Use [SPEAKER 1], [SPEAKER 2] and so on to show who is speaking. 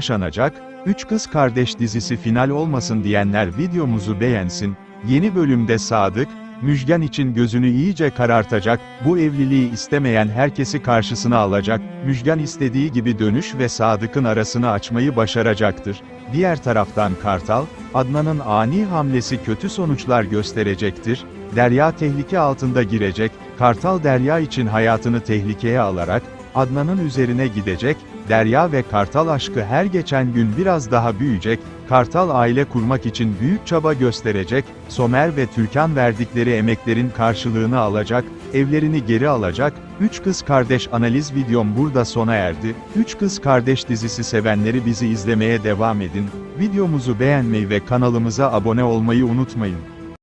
[SPEAKER 1] yaşanacak, Üç Kız Kardeş dizisi final olmasın diyenler videomuzu beğensin, yeni bölümde Sadık, Müjgan için gözünü iyice karartacak, bu evliliği istemeyen herkesi karşısına alacak, Müjgan istediği gibi dönüş ve Sadık'ın arasını açmayı başaracaktır. Diğer taraftan Kartal, Adnan'ın ani hamlesi kötü sonuçlar gösterecektir, Derya tehlike altında girecek, Kartal Derya için hayatını tehlikeye alarak, Adnan'ın üzerine gidecek, Derya ve Kartal aşkı her geçen gün biraz daha büyüyecek, Kartal aile kurmak için büyük çaba gösterecek, Somer ve Türkan verdikleri emeklerin karşılığını alacak, evlerini geri alacak, Üç Kız Kardeş analiz videom burada sona erdi, Üç Kız Kardeş dizisi sevenleri bizi izlemeye devam edin, videomuzu beğenmeyi ve kanalımıza abone olmayı unutmayın.